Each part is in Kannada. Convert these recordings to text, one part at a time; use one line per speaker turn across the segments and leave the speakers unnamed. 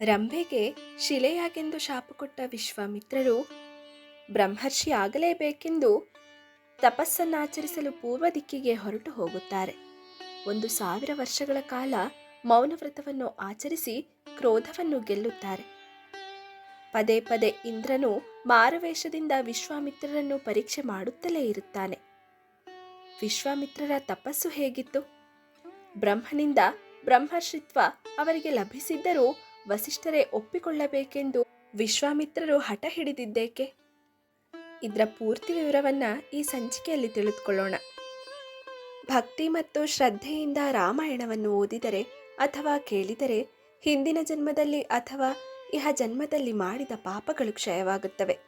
ರಂಭೆಗೆ ಶಿಲೆಯಾಗೆಂದು ಶಾಪ ಕೊಟ್ಟ ವಿಶ್ವಾಮಿತ್ರರು ಬ್ರಹ್ಮರ್ಷಿ ಆಗಲೇಬೇಕೆಂದು ತಪಸ್ಸನ್ನಾಚರಿಸಲು ಪೂರ್ವ ದಿಕ್ಕಿಗೆ ಹೊರಟು ಹೋಗುತ್ತಾರೆ. ಒಂದು ಸಾವಿರ ವರ್ಷಗಳ ಕಾಲ ಮೌನವ್ರತವನ್ನು ಆಚರಿಸಿ ಕ್ರೋಧವನ್ನು ಗೆಲ್ಲುತ್ತಾರೆ. ಪದೇ ಪದೇ ಇಂದ್ರನು ಮಾರವೇಷದಿಂದ ವಿಶ್ವಾಮಿತ್ರರನ್ನು ಪರೀಕ್ಷೆ ಮಾಡುತ್ತಲೇ ಇರುತ್ತಾನೆ. ವಿಶ್ವಾಮಿತ್ರರ ತಪಸ್ಸು ಹೇಗಿತ್ತು? ಬ್ರಹ್ಮನಿಂದ ಬ್ರಹ್ಮರ್ಷಿತ್ವ ಅವರಿಗೆ ಲಭಿಸಿದ್ದರೂ ವಸಿಷ್ಠರೇ ಒಪ್ಪಿಕೊಳ್ಳಬೇಕೆಂದು ವಿಶ್ವಾಮಿತ್ರರು ಹಠ ಹಿಡಿದಿದ್ದೇಕೆ? ಇದರ ಪೂರ್ತಿ ವಿವರವನ್ನ ಈ ಸಂಚಿಕೆಯಲ್ಲಿ ತಿಳಿದುಕೊಳ್ಳೋಣ. ಭಕ್ತಿ ಮತ್ತು ಶ್ರದ್ಧೆಯಿಂದ ರಾಮಾಯಣವನ್ನು ಓದಿದರೆ ಅಥವಾ ಕೇಳಿದರೆ ಹಿಂದಿನ ಜನ್ಮದಲ್ಲಿ ಅಥವಾ ಇಹ ಜನ್ಮದಲ್ಲಿ ಮಾಡಿದ ಪಾಪಗಳು ಕ್ಷಯವಾಗುತ್ತವೆ.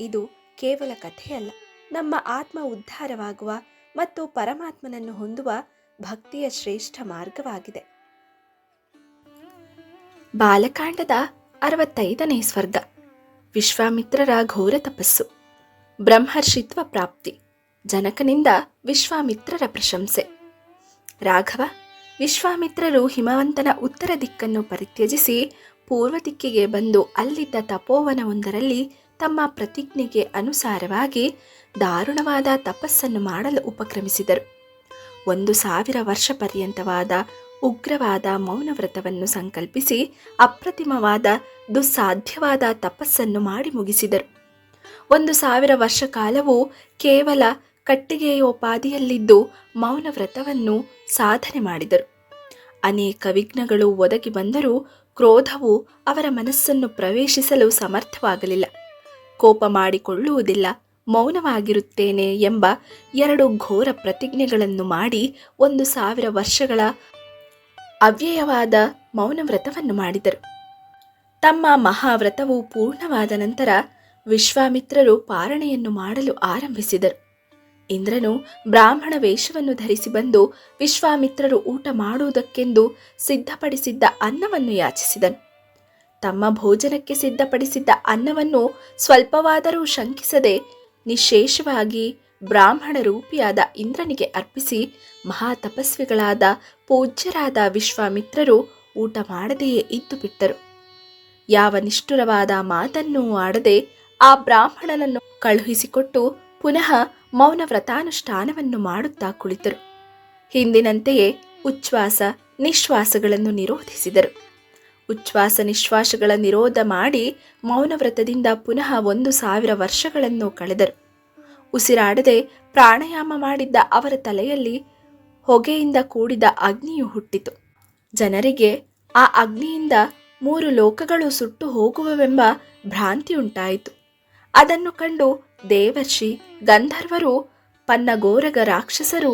ಇದು ಕೇವಲ ಕಥೆಯಲ್ಲ, ನಮ್ಮ ಆತ್ಮ ಉದ್ಧಾರವಾಗುವ ಮತ್ತು ಪರಮಾತ್ಮನನ್ನು ಹೊಂದುವ ಭಕ್ತಿಯ ಶ್ರೇಷ್ಠ ಮಾರ್ಗವಾಗಿದೆ. ಬಾಲಕಾಂಡದ ಅರವತ್ತೈದನೇ ಸ್ವರ್ಗ. ವಿಶ್ವಾಮಿತ್ರರ ಘೋರ ತಪಸ್ಸು. ಬ್ರಹ್ಮರ್ಷಿತ್ವ ಪ್ರಾಪ್ತಿ. ಜನಕನಿಂದ ವಿಶ್ವಾಮಿತ್ರರ ಪ್ರಶಂಸೆ. ರಾಘವ, ವಿಶ್ವಾಮಿತ್ರರು ಹಿಮವಂತನ ಉತ್ತರ ದಿಕ್ಕನ್ನು ಪರಿತ್ಯಜಿಸಿ ಪೂರ್ವ ದಿಕ್ಕಿಗೆ ಬಂದು ಅಲ್ಲಿದ್ದ ತಪೋವನವೊಂದರಲ್ಲಿ ತಮ್ಮ ಪ್ರತಿಜ್ಞೆಗೆ ಅನುಸಾರವಾಗಿ ದಾರುಣವಾದ ತಪಸ್ಸನ್ನು ಮಾಡಲು ಉಪಕ್ರಮಿಸಿದರು. ಒಂದು ಸಾವಿರ ವರ್ಷ ಪರ್ಯಂತವಾದ ಉಗ್ರವಾದ ಮೌನವ್ರತವನ್ನು ಸಂಕಲ್ಪಿಸಿ ಅಪ್ರತಿಮವಾದ ದುಸ್ಸಾಧ್ಯವಾದ ತಪಸ್ಸನ್ನು ಮಾಡಿ ಮುಗಿಸಿದರು. ಒಂದು ಸಾವಿರ ವರ್ಷ ಕಾಲವು ಕೇವಲ ಕಟ್ಟಿಗೆಯೋಪಾದಿಯಲ್ಲಿದ್ದು ಮೌನವ್ರತವನ್ನು ಸಾಧನೆ ಮಾಡಿದರು. ಅನೇಕ ವಿಘ್ನಗಳು ಒದಗಿ ಬಂದರೂ ಕ್ರೋಧವು ಅವರ ಮನಸ್ಸನ್ನು ಪ್ರವೇಶಿಸಲು ಸಮರ್ಥವಾಗಲಿಲ್ಲ. ಕೋಪ ಮಾಡಿಕೊಳ್ಳುವುದಿಲ್ಲ, ಮೌನವಾಗಿರುತ್ತೇನೆ ಎಂಬ ಎರಡು ಘೋರ ಪ್ರತಿಜ್ಞೆಗಳನ್ನು ಮಾಡಿ ಒಂದು ಸಾವಿರ ವರ್ಷಗಳ ಅವ್ಯಯವಾದ ಮೌನವ್ರತವನ್ನು ಮಾಡಿದರು. ತಮ್ಮ ಮಹಾವ್ರತವು ಪೂರ್ಣವಾದ ನಂತರ ವಿಶ್ವಾಮಿತ್ರರು ಪಾರಣೆಯನ್ನು ಮಾಡಲು ಆರಂಭಿಸಿದರು. ಇಂದ್ರನು ಬ್ರಾಹ್ಮಣ ವೇಷವನ್ನು ಧರಿಸಿ ಬಂದು ವಿಶ್ವಾಮಿತ್ರರು ಊಟ ಮಾಡುವುದಕ್ಕೆಂದು ಸಿದ್ಧಪಡಿಸಿದ್ದ ಅನ್ನವನ್ನು ಯಾಚಿಸಿದನು. ತಮ್ಮ ಭೋಜನಕ್ಕೆ ಸಿದ್ಧಪಡಿಸಿದ್ದ ಅನ್ನವನ್ನು ಸ್ವಲ್ಪವಾದರೂ ಶಂಕಿಸದೆ ನಿಶೇಷವಾಗಿ ಬ್ರಾಹ್ಮಣ ರೂಪಿಯಾದ ಇಂದ್ರನಿಗೆ ಅರ್ಪಿಸಿ ಮಹಾತಪಸ್ವಿಗಳಾದ ಪೂಜ್ಯರಾದ ವಿಶ್ವಾಮಿತ್ರರು ಊಟ ಮಾಡದೆಯೇ ಇದ್ದು ಬಿಟ್ಟರು. ಯಾವ ನಿಷ್ಠುರವಾದ ಮಾತನ್ನೂ ಆಡದೆ ಆ ಬ್ರಾಹ್ಮಣನನ್ನು ಕಳುಹಿಸಿಕೊಟ್ಟು ಪುನಃ ಮೌನ ವ್ರತಾನುಷ್ಠಾನವನ್ನು ಮಾಡುತ್ತಾ ಕುಳಿತರು. ಹಿಂದಿನಂತೆಯೇ ಉಚ್ಛ್ವಾಸ ನಿಶ್ವಾಸಗಳನ್ನು ನಿರೋಧಿಸಿದರು. ಉಚ್ಛ್ವಾಸ ನಿಶ್ವಾಸಗಳ ನಿರೋಧ ಮಾಡಿ ಮೌನವ್ರತದಿಂದ ಪುನಃ ಒಂದು ಸಾವಿರ ವರ್ಷಗಳನ್ನು ಕಳೆದರು. ಉಸಿರಾಡದೆ ಪ್ರಾಣಾಯಾಮ ಮಾಡಿದ್ದ ಅವರ ತಲೆಯಲ್ಲಿ ಹೊಗೆಯಿಂದ ಕೂಡಿದ ಅಗ್ನಿಯು ಹುಟ್ಟಿತು. ಜನರಿಗೆ ಆ ಅಗ್ನಿಯಿಂದ ಮೂರು ಲೋಕಗಳು ಸುಟ್ಟು ಹೋಗುವವೆಂಬ ಭ್ರಾಂತಿಯುಂಟಾಯಿತು. ಅದನ್ನು ಕಂಡು ದೇವರ್ಷಿ, ಗಂಧರ್ವರು, ಪನ್ನಗೋರಗ ರಾಕ್ಷಸರು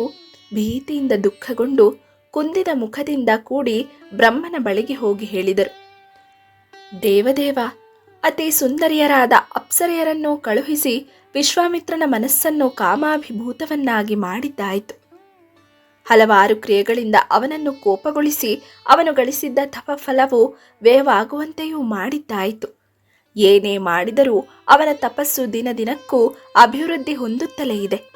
ಭೀತಿಯಿಂದ ದುಃಖಗೊಂಡು ಕುಂದಿದ ಮುಖದಿಂದ ಕೂಡಿ ಬ್ರಹ್ಮನ ಬಳಿಗೆ ಹೋಗಿ ಹೇಳಿದರು. ದೇವದೇವ, ಅತಿ ಸುಂದರಿಯರಾದ ಅಪ್ಸರೆಯರನ್ನು ಕಳುಹಿಸಿ ವಿಶ್ವಾಮಿತ್ರನ ಮನಸ್ಸನ್ನು ಕಾಮಾಭಿಭೂತವನ್ನಾಗಿ ಮಾಡಿದ್ದಾಯಿತು. ಹಲವಾರು ಕ್ರಿಯೆಗಳಿಂದ ಅವನನ್ನು ಕೋಪಗೊಳಿಸಿ ಅವನು ಗಳಿಸಿದ್ದ ತಪಫಲವು ವ್ಯಯವಾಗುವಂತೆಯೂ ಮಾಡಿದ್ದಾಯಿತು. ಏನೇ ಮಾಡಿದರೂ ಅವನ ತಪಸ್ಸು ದಿನ ದಿನಕ್ಕೂ ಅಭಿವೃದ್ಧಿ ಹೊಂದುತ್ತಲೇ ಇದೆ.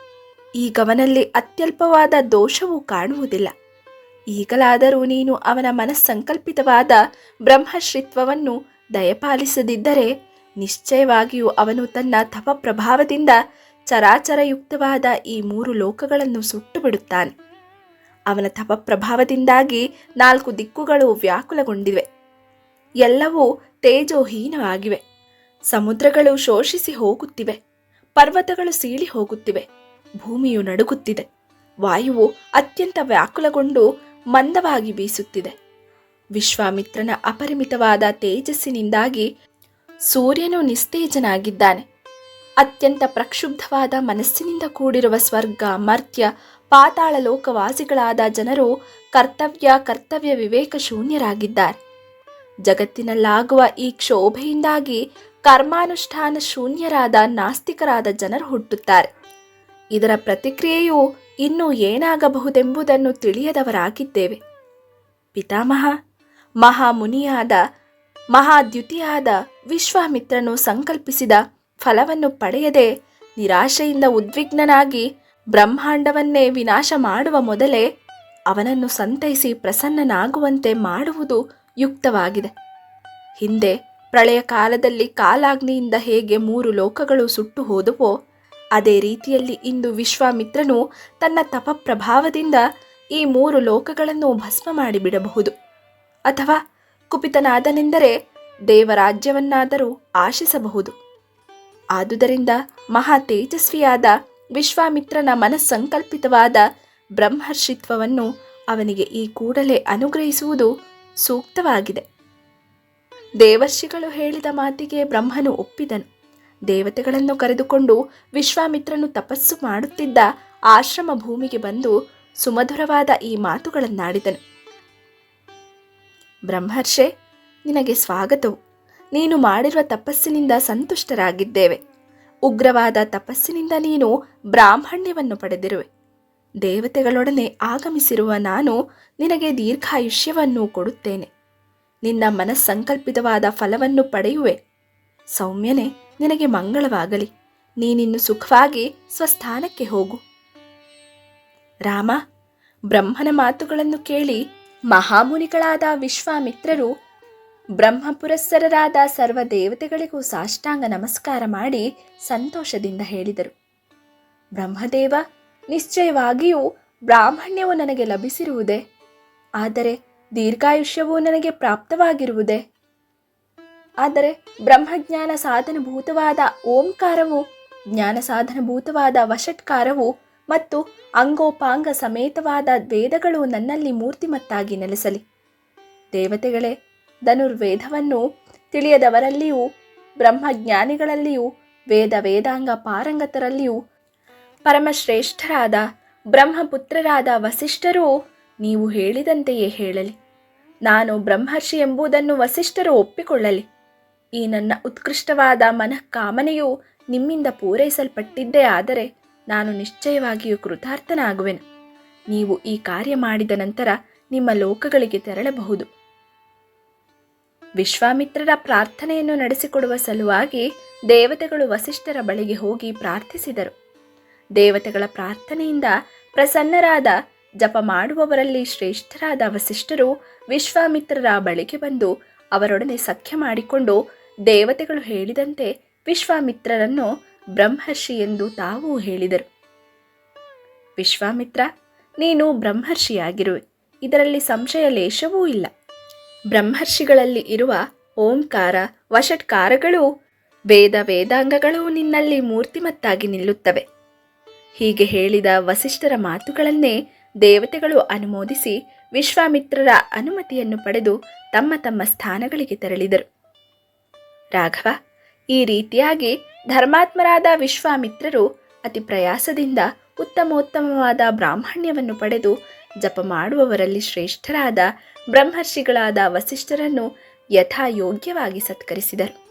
ಈಗವನಲ್ಲಿ ಅತ್ಯಲ್ಪವಾದ ದೋಷವೂ ಕಾಣುವುದಿಲ್ಲ. ಈಗಲಾದರೂ ನೀನು ಅವನ ಮನಸ್ಸಂಕಲ್ಪಿತವಾದ ಬ್ರಹ್ಮಶ್ರಿತ್ವವನ್ನು ದಯಪಾಲಿಸದಿದ್ದರೆ ನಿಶ್ಚಯವಾಗಿಯೂ ಅವನು ತನ್ನ ತಪ ಪ್ರಭಾವದಿಂದ ಚರಾಚರಯುಕ್ತವಾದ ಈ ಮೂರು ಲೋಕಗಳನ್ನು ಸುಟ್ಟು ಬಿಡುತ್ತಾನೆ ಅವನ ತಪ ಪ್ರಭಾವದಿಂದಾಗಿ ನಾಲ್ಕು ದಿಕ್ಕುಗಳು ವ್ಯಾಕುಲಗೊಂಡಿವೆ. ಎಲ್ಲವೂ ತೇಜೋಹೀನವಾಗಿವೆ. ಸಮುದ್ರಗಳು ಶೋಷಿಸಿ ಹೋಗುತ್ತಿವೆ. ಪರ್ವತಗಳು ಸೀಳಿ ಹೋಗುತ್ತಿವೆ. ಭೂಮಿಯು ನಡುಗುತ್ತಿದೆ. ವಾಯುವು ಅತ್ಯಂತ ವ್ಯಾಕುಲಗೊಂಡು ಮಂದವಾಗಿ ಬೀಸುತ್ತಿದೆ. ವಿಶ್ವಾಮಿತ್ರನ ಅಪರಿಮಿತವಾದ ತೇಜಸ್ಸಿನಿಂದಾಗಿ ಸೂರ್ಯನು ನಿಸ್ತೇಜನಾಗಿದ್ದಾನೆ. ಅತ್ಯಂತ ಪ್ರಕ್ಷುಬ್ಧವಾದ ಮನಸ್ಸಿನಿಂದ ಕೂಡಿರುವ ಸ್ವರ್ಗ, ಮರ್ತ್ಯ, ಪಾತಾಳ ಲೋಕವಾಸಿಗಳಾದ ಜನರು ಕರ್ತವ್ಯ ಕರ್ತವ್ಯ ವಿವೇಕ ಶೂನ್ಯರಾಗಿದ್ದಾರೆ. ಜಗತ್ತಿನಲ್ಲಾಗುವ ಈ ಕ್ಷೋಭೆಯಿಂದಾಗಿ ಕರ್ಮಾನುಷ್ಠಾನ ಶೂನ್ಯರಾದ ನಾಸ್ತಿಕರಾದ ಜನರು ಹುಟ್ಟುತ್ತಾರೆ. ಇದರ ಪ್ರತಿಕ್ರಿಯೆಯು ಇನ್ನೂ ಏನಾಗಬಹುದೆಂಬುದನ್ನು ತಿಳಿಯದವರಾಗಿದ್ದೇವೆ. ಪಿತಾಮಹ, ಮಹಾಮುನಿಯಾದ ಮಹಾದ್ಯುತಿಯಾದ ವಿಶ್ವಾಮಿತ್ರನು ಸಂಕಲ್ಪಿಸಿದ ಫಲವನ್ನು ಪಡೆಯದೆ ನಿರಾಶೆಯಿಂದ ಉದ್ವಿಗ್ನನಾಗಿ ಬ್ರಹ್ಮಾಂಡವನ್ನೇ ವಿನಾಶ ಮಾಡುವ ಮೊದಲೇ ಅವನನ್ನು ಸಂತೈಸಿ ಪ್ರಸನ್ನನಾಗುವಂತೆ ಮಾಡುವುದು ಯುಕ್ತವಾಗಿದೆ. ಹಿಂದೆ ಪ್ರಳಯ ಕಾಲದಲ್ಲಿ ಕಾಲಾಗ್ನಿಯಿಂದ ಹೇಗೆ ಮೂರು ಲೋಕಗಳು ಸುಟ್ಟು ಹೋದವೋ, ಅದೇ ರೀತಿಯಲ್ಲಿ ಇಂದು ವಿಶ್ವಾಮಿತ್ರನು ತನ್ನ ತಪಪ್ರಭಾವದಿಂದ ಈ ಮೂರು ಲೋಕಗಳನ್ನು ಭಸ್ಮ ಮಾಡಿಬಿಡಬಹುದು. ಅಥವಾ ಕುಪಿತನಾದನೆಂದರೆ ದೇವರಾಜ್ಯವನ್ನಾದರೂ ಆಶಿಸಬಹುದು. ಆದುದರಿಂದ ಮಹಾ ತೇಜಸ್ವಿಯಾದ ವಿಶ್ವಾಮಿತ್ರನ ಮನಸ್ಸಂಕಲ್ಪಿತವಾದ ಬ್ರಹ್ಮರ್ಷಿತ್ವವನ್ನು ಅವನಿಗೆ ಈ ಕೂಡಲೇ ಅನುಗ್ರಹಿಸುವುದು ಸೂಕ್ತವಾಗಿದೆ. ದೇವರ್ಷಿಗಳು ಹೇಳಿದ ಮಾತಿಗೆ ಬ್ರಹ್ಮನು ಒಪ್ಪಿದನು. ದೇವತೆಗಳನ್ನು ಕರೆದುಕೊಂಡು ವಿಶ್ವಾಮಿತ್ರನು ತಪಸ್ಸು ಮಾಡುತ್ತಿದ್ದ ಆಶ್ರಮ ಭೂಮಿಗೆ ಬಂದು ಸುಮಧುರವಾದ ಈ ಮಾತುಗಳನ್ನಾಡಿದನು. ಬ್ರಹ್ಮರ್ಷೆ, ನಿನಗೆ ಸ್ವಾಗತವು. ನೀನು ಮಾಡಿರುವ ತಪಸ್ಸಿನಿಂದ ಸಂತುಷ್ಟರಾಗಿದ್ದೇವೆ. ಉಗ್ರವಾದ ತಪಸ್ಸಿನಿಂದ ನೀನು ಬ್ರಾಹ್ಮಣ್ಯವನ್ನು ಪಡೆದಿರುವೆ. ದೇವತೆಗಳೊಡನೆ ಆಗಮಿಸಿರುವ ನಾನು ನಿನಗೆ ದೀರ್ಘಾಯುಷ್ಯವನ್ನು ಕೊಡುತ್ತೇನೆ. ನಿನ್ನ ಮನಸ್ಸಂಕಲ್ಪಿತವಾದ ಫಲವನ್ನು ಪಡೆಯುವೆ. ಸೌಮ್ಯನೇ, ನಿನಗೆ ಮಂಗಳವಾಗಲಿ. ನೀನಿನ್ನು ಸುಖವಾಗಿ ಸ್ವಸ್ಥಾನಕ್ಕೆ ಹೋಗು. ರಾಮ, ಬ್ರಹ್ಮನ ಮಾತುಗಳನ್ನು ಕೇಳಿ ಮಹಾಮುನಿಗಳಾದ ವಿಶ್ವಾಮಿತ್ರರು ಬ್ರಹ್ಮಪುರಸ್ಸರರಾದ ಸರ್ವ ದೇವತೆಗಳಿಗೂ ಸಾಷ್ಟಾಂಗ ನಮಸ್ಕಾರ ಮಾಡಿ ಸಂತೋಷದಿಂದ ಹೇಳಿದರು. ಬ್ರಹ್ಮದೇವ, ನಿಶ್ಚಯವಾಗಿಯೂ ಬ್ರಾಹ್ಮಣ್ಯವು ನನಗೆ ಲಭಿಸಿರುವುದೇ? ಆದರೆ ದೀರ್ಘಾಯುಷ್ಯವೂ ನನಗೆ ಪ್ರಾಪ್ತವಾಗಿರುವುದೇ? ಆದರೆ ಬ್ರಹ್ಮಜ್ಞಾನ ಸಾಧನಭೂತವಾದ ಓಂಕಾರವು, ಜ್ಞಾನ ಸಾಧನಭೂತವಾದ ವಷಟ್ಕಾರವು ಮತ್ತು ಅಂಗೋಪಾಂಗ ಸಮೇತವಾದ ವೇದಗಳು ನನ್ನಲ್ಲಿ ಮೂರ್ತಿಮತ್ತಾಗಿ ನೆಲೆಸಲಿ. ದೇವತೆಗಳೇ, ಧನುರ್ವೇದವನ್ನು ತಿಳಿಯದವರಲ್ಲಿಯೂ, ಬ್ರಹ್ಮಜ್ಞಾನಿಗಳಲ್ಲಿಯೂ ವೇದ ವೇದಾಂಗ ಪಾರಂಗತರಲ್ಲಿಯೂ, ಪರಮಶ್ರೇಷ್ಠರಾದ ಬ್ರಹ್ಮಪುತ್ರರಾದ ವಸಿಷ್ಠರು ನೀವು ಹೇಳಿದಂತೆಯೇ ಹೇಳಲಿ. ನಾನು ಬ್ರಹ್ಮರ್ಷಿ ಎಂಬುದನ್ನು ವಸಿಷ್ಠರು ಒಪ್ಪಿಕೊಳ್ಳಲಿ. ಈ ನನ್ನ ಉತ್ಕೃಷ್ಟವಾದ ಮನಃಕಾಮನೆಯು ನಿಮ್ಮಿಂದ ಪೂರೈಸಲ್ಪಟ್ಟಿದ್ದೇ ಆದರೆ ನಾನು ನಿಶ್ಚಯವಾಗಿಯೂ ಕೃತಾರ್ಥನಾಗುವೆನು. ನೀವು ಈ ಕಾರ್ಯ ಮಾಡಿದ ನಂತರ ನಿಮ್ಮ ಲೋಕಗಳಿಗೆ ತೆರಳಬಹುದು. ವಿಶ್ವಾಮಿತ್ರರ ಪ್ರಾರ್ಥನೆಯನ್ನು ನಡೆಸಿಕೊಡುವ ಸಲುವಾಗಿ ದೇವತೆಗಳು ವಸಿಷ್ಠರ ಬಳಿಗೆ ಹೋಗಿ ಪ್ರಾರ್ಥಿಸಿದರು. ದೇವತೆಗಳ ಪ್ರಾರ್ಥನೆಯಿಂದ ಪ್ರಸನ್ನರಾದ, ಜಪ ಮಾಡುವವರಲ್ಲಿ ಶ್ರೇಷ್ಠರಾದ ವಸಿಷ್ಠರು ವಿಶ್ವಾಮಿತ್ರರ ಬಳಿಗೆ ಬಂದು ಅವರೊಡನೆ ಸಖ್ಯ ಮಾಡಿಕೊಂಡು ದೇವತೆಗಳು ಹೇಳಿದಂತೆ ವಿಶ್ವಾಮಿತ್ರರನ್ನು ಬ್ರಹ್ಮರ್ಷಿ ಎಂದು ತಾವೂ ಹೇಳಿದರು. ವಿಶ್ವಾಮಿತ್ರ, ನೀನು ಬ್ರಹ್ಮರ್ಷಿಯಾಗಿರುವೆ ಇದರಲ್ಲಿ ಸಂಶಯ ಲೇಷವೂ ಇಲ್ಲ. ಬ್ರಹ್ಮರ್ಷಿಗಳಲ್ಲಿ ಇರುವ ಓಂಕಾರ, ವಶಟ್ಕಾರಗಳು, ವೇದ ವೇದಾಂಗಗಳು ನಿನ್ನಲ್ಲಿ ಮೂರ್ತಿಮತ್ತಾಗಿ ನಿಲ್ಲುತ್ತವೆ. ಹೀಗೆ ಹೇಳಿದ ವಸಿಷ್ಠರ ಮಾತುಗಳನ್ನೇ ದೇವತೆಗಳು ಅನುಮೋದಿಸಿ ವಿಶ್ವಾಮಿತ್ರರ ಅನುಮತಿಯನ್ನು ಪಡೆದು ತಮ್ಮ ತಮ್ಮ ಸ್ಥಾನಗಳಿಗೆ ತೆರಳಿದರು. ರಾಘವ ಈ ರೀತಿಯಾಗಿ ಧರ್ಮಾತ್ಮರಾದ ವಿಶ್ವಾಮಿತ್ರರು ಅತಿ ಪ್ರಯಾಸದಿಂದ ಉತ್ತಮೋತ್ತಮವಾದ ಬ್ರಾಹ್ಮಣ್ಯವನ್ನು ಪಡೆದು ಜಪ ಮಾಡುವವರಲ್ಲಿ ಶ್ರೇಷ್ಠರಾದ ಬ್ರಹ್ಮರ್ಷಿಗಳಾದ ವಸಿಷ್ಠರನ್ನು ಯಥಾಯೋಗ್ಯವಾಗಿ ಸತ್ಕರಿಸಿದರು.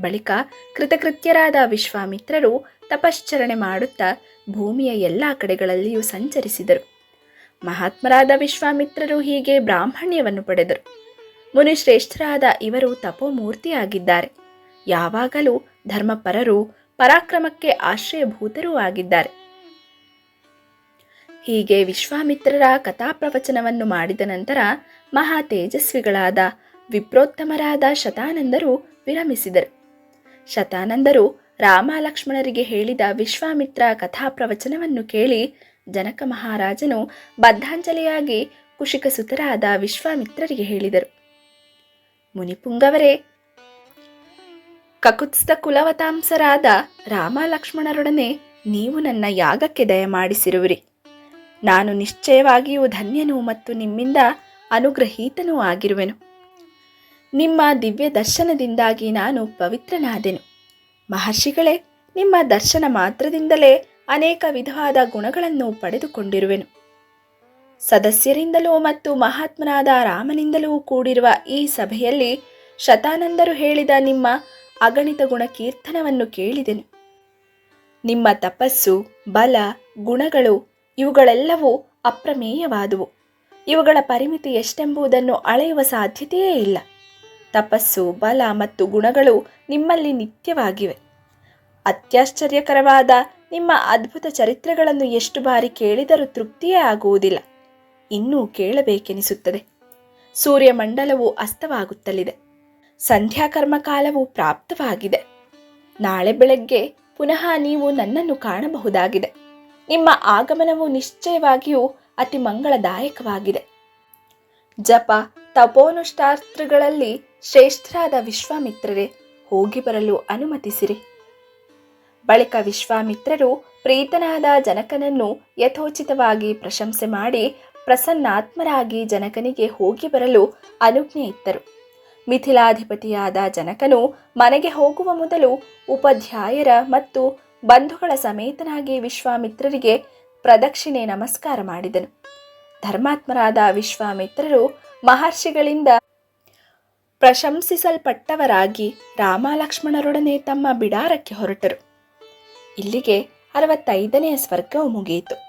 ಬಳಿಕ ಕೃತಕೃತ್ಯರಾದ ವಿಶ್ವಾಮಿತ್ರರು ತಪಶ್ಚರಣೆ ಮಾಡುತ್ತಾ ಭೂಮಿಯ ಎಲ್ಲ ಕಡೆಗಳಲ್ಲಿಯೂ ಸಂಚರಿಸಿದರು. ಮಹಾತ್ಮರಾದ ವಿಶ್ವಾಮಿತ್ರರು ಹೀಗೆ ಬ್ರಾಹ್ಮಣ್ಯವನ್ನು ಪಡೆದರು. ಮುನಿಶ್ರೇಷ್ಠರಾದ ಇವರು ತಪೋಮೂರ್ತಿಯಾಗಿದ್ದಾರೆ. ಯಾವಾಗಲೂ ಧರ್ಮಪರರು ಪರಾಕ್ರಮಕ್ಕೆ ಆಶ್ರಯಭೂತರೂ ಆಗಿದ್ದಾರೆ. ಹೀಗೆ ವಿಶ್ವಾಮಿತ್ರರ ಕಥಾಪ್ರವಚನವನ್ನು ಮಾಡಿದ ನಂತರ ಮಹಾ ತೇಜಸ್ವಿಗಳಾದ ವಿಪ್ರೋತ್ತಮರಾದ ಶತಾನಂದರು ವಿರಮಿಸಿದರು. ಶತಾನಂದರು ರಾಮ ಲಕ್ಷ್ಮಣರಿಗೆ ಹೇಳಿದ ವಿಶ್ವಾಮಿತ್ರ ಕಥಾಪ್ರವಚನವನ್ನು ಕೇಳಿ ಜನಕ ಮಹಾರಾಜನು ಬದ್ಧಾಂಜಲಿಯಾಗಿ ಕುಶಿಕಸುತರಾದ ವಿಶ್ವಾಮಿತ್ರರಿಗೆ ಹೇಳಿದರು. ಮುನಿಪುಂಗವರೇ ಕಕುತ್ಸ್ಥ ಕುಲವತಾಂಸರಾದ ರಾಮ ಲಕ್ಷ್ಮಣರೊಡನೆ ನೀವು ನನ್ನ ಯಾಗಕ್ಕೆ ದಯಮಾಡಿಸಿರುವಿರಿ. ನಾನು ನಿಶ್ಚಯವಾಗಿಯೂ ಧನ್ಯನೂ ಮತ್ತು ನಿಮ್ಮಿಂದ ಅನುಗ್ರಹೀತನೂ ಆಗಿರುವೆನು. ನಿಮ್ಮ ದಿವ್ಯ ದರ್ಶನದಿಂದಾಗಿ ನಾನು ಪವಿತ್ರನಾದೆನು. ಮಹರ್ಷಿಗಳೇ, ನಿಮ್ಮ ದರ್ಶನ ಮಾತ್ರದಿಂದಲೇ ಅನೇಕ ವಿಧವಾದ ಗುಣಗಳನ್ನು ಪಡೆದುಕೊಂಡಿರುವೆನು. ಸದಸ್ಯರಿಂದಲೂ ಮತ್ತು ಮಹಾತ್ಮನಾದ ರಾಮನಿಂದಲೂ ಕೂಡಿರುವ ಈ ಸಭೆಯಲ್ಲಿ ಶತಾನಂದರು ಹೇಳಿದ ನಿಮ್ಮ ಅಗಣಿತ ಗುಣ ಕೀರ್ತನವನ್ನು ಕೇಳಿದೆನು. ನಿಮ್ಮ ತಪಸ್ಸು, ಬಲ, ಗುಣಗಳು ಇವುಗಳೆಲ್ಲವೂ ಅಪ್ರಮೇಯವಾದುವು. ಇವುಗಳ ಪರಿಮಿತಿ ಎಷ್ಟೆಂಬುದನ್ನು ಅಳೆಯುವ ಸಾಧ್ಯತೆಯೇ ಇಲ್ಲ. ತಪಸ್ಸು, ಬಲ ಮತ್ತು ಗುಣಗಳು ನಿಮ್ಮಲ್ಲಿ ನಿತ್ಯವಾಗಿವೆ. ಅತ್ಯಾಶ್ಚರ್ಯಕರವಾದ ನಿಮ್ಮ ಅದ್ಭುತ ಚರಿತ್ರೆಗಳನ್ನು ಎಷ್ಟು ಬಾರಿ ಕೇಳಿದರೂ ತೃಪ್ತಿಯೇ ಆಗುವುದಿಲ್ಲ. ಇನ್ನೂ ಕೇಳಬೇಕೆನಿಸುತ್ತದೆ. ಸೂರ್ಯಮಂಡಲವು ಅಸ್ತವಾಗುತ್ತಲಿದೆ. ಸಂಧ್ಯಾಕರ್ಮ ಕಾಲವು ಪ್ರಾಪ್ತವಾಗಿದೆ. ನಾಳೆ ಬೆಳಗ್ಗೆ ಪುನಃ ನೀವು ನನ್ನನ್ನು ಕಾಣಬಹುದಾಗಿದೆ. ನಿಮ್ಮ ಆಗಮನವು ನಿಶ್ಚಯವಾಗಿಯೂ ಅತಿ ಮಂಗಳದಾಯಕವಾಗಿದೆ. ಜಪ ತಪೋನುಷ್ಠಾಸ್ತ್ರಗಳಲ್ಲಿ ಶ್ರೇಷ್ಠರಾದ ವಿಶ್ವಾಮಿತ್ರರೇ, ಹೋಗಿ ಬರಲು ಅನುಮತಿಸಿರಿ. ಬಳಿಕ ವಿಶ್ವಾಮಿತ್ರರು ಪ್ರೀತನಾದ ಜನಕನನ್ನು ಯಥೋಚಿತವಾಗಿ ಪ್ರಶಂಸೆ ಮಾಡಿ ಪ್ರಸನ್ನಾತ್ಮರಾಗಿ ಜನಕನಿಗೆ ಹೋಗಿ ಬರಲು ಅನುಜ್ಞೆ ಇತ್ತರು ಮಿಥಿಲಾಧಿಪತಿಯಾದ ಜನಕನು ಮನೆಗೆ ಹೋಗುವ ಮೊದಲು ಉಪಾಧ್ಯಾಯರ ಮತ್ತು ಬಂಧುಗಳ ಸಮೇತನಾಗಿ ವಿಶ್ವಾಮಿತ್ರರಿಗೆ ಪ್ರದಕ್ಷಿಣೆ ನಮಸ್ಕಾರ ಮಾಡಿದನು. ಧರ್ಮಾತ್ಮರಾದ ವಿಶ್ವಾಮಿತ್ರರು ಮಹರ್ಷಿಗಳಿಂದ ಪ್ರಶಂಸಿಸಲ್ಪಟ್ಟವರಾಗಿ ರಾಮಲಕ್ಷ್ಮಣರೊಡನೆ ತಮ್ಮ ಬಿಡಾರಕ್ಕೆ ಹೊರಟರು. ಇಲ್ಲಿಗೆ ಅರವತ್ತೈದನೆಯ ಸ್ವರ್ಗವು ಮುಗಿಯಿತು.